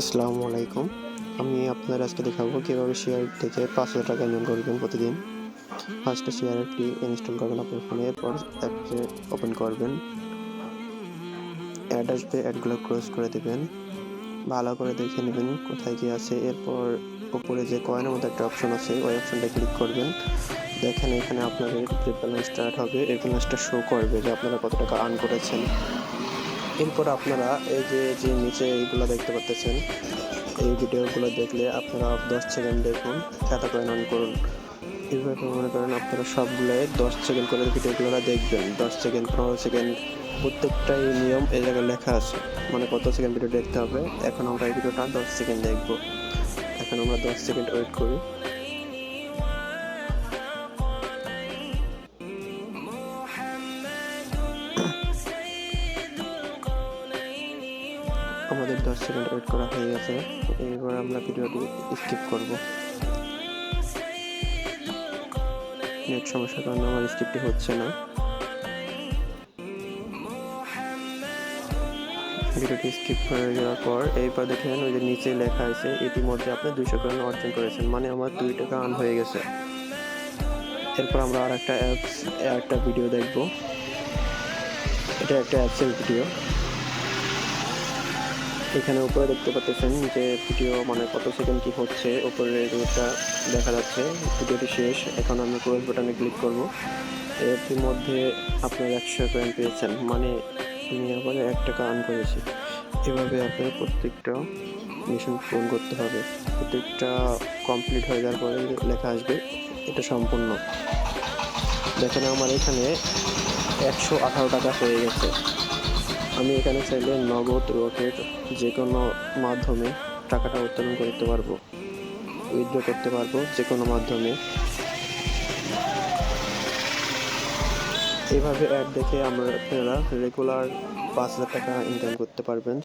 আসসালামু আলাইকুম। আমি আপনাদের আজকে দেখাবো কীভাবে শেয়ার থেকে পাঁচ হাজার টাকা ইনকাম করবেন প্রতিদিন। ফার্স্টে শেয়ার অ্যাপটি ইনস্টল করবেন আপনার ফোনে এরপর অ্যাপকে ওপেন করবেন। অ্যাড আসবে অ্যাডগুলো ক্লোজ করে দেবেন। ভালো করে দেখে নেবেন কোথায় কী আছে। এরপর উপরে যে কয়েনের মধ্যে একটা অপশন আছে, ওই অপশনটা ক্লিক করবেন। দেখেন এখানে আপনাদের যে স্টার্ট হবে। এই ব্যালেন্সটা শো করবে যে আপনারা কত টাকা আর্ন করেছেন। এরপর আপনারা এই যে যে নিচে এইগুলো দেখতে পাচ্ছেন এই ভিডিওগুলো দেখলে আপনারা দশ সেকেন্ড দেখুন এত করে অন করুন। এইভাবে মনে করেন আপনারা সবগুলোই দশ সেকেন্ড করে ভিডিওগুলো দেখবেন। দশ সেকেন্ড পনেরো সেকেন্ড প্রত্যেকটাই নিয়ম এই জায়গায় লেখা আছে। মানে কত সেকেন্ড ভিডিও দেখতে হবে, এখন আমরা এই ভিডিওটা দশ সেকেন্ড দেখব। এখন আমরা দশ সেকেন্ড ওয়েট করি। আমাদের দশ সেকেন্ড ওয়েট করা হয়ে গেছে। এবার আমরা ভিডিওটি স্কিপ করব। নেট সমস্যার কারণে আমার স্কিপটি হচ্ছে না। ভিডিওটি স্কিপ হয়ে যাওয়ার পর এইবার দেখেন ওই যে নিচে লেখা আছে, ইতিমধ্যে আপনি দুইশো কয়েন অর্জন করেছেন মানে আমার দুই টাকা আর্ন হয়ে গেছে। এরপর আমরা আর একটা অ্যাপস একটা ভিডিও দেখব। এটা একটা অ্যাপসের ভিডিও এখানে উপরে দেখতে পাচ্ছেন যে ভিডিও মানে কত সেকেন্ড কি হচ্ছে উপরে রেগুলারটা দেখা যাচ্ছে, ভিডিওটি শেষ। এখন আমি ক্লোজ বাটনে ক্লিক করব। এর মধ্যে আপনার একশো কয়েন পেয়েছেন মানে আমি আবার এক টাকা আর্ন করেছি। এভাবে আপনার প্রত্যেকটা মিশন পূরণ করতে হবে। প্রত্যেকটা কমপ্লিট হয়ে যাওয়ার পরে লেখা আসবে, এটা সম্পূর্ণ। দেখেন আমার এখানে একশো আঠারো টাকা হয়ে গেছে। আমি এখানে চাইলে নগদ রকেট যে কোনো মাধ্যমে টাকাটা উত্তোলন করতে পারব, উইথড্র করতে পারব যে কোনো মাধ্যমে। এভাবে অ্যাপ দেখে আমরা আপনারা রেগুলার পাঁচ হাজার টাকা ইনকাম করতে পারবেন।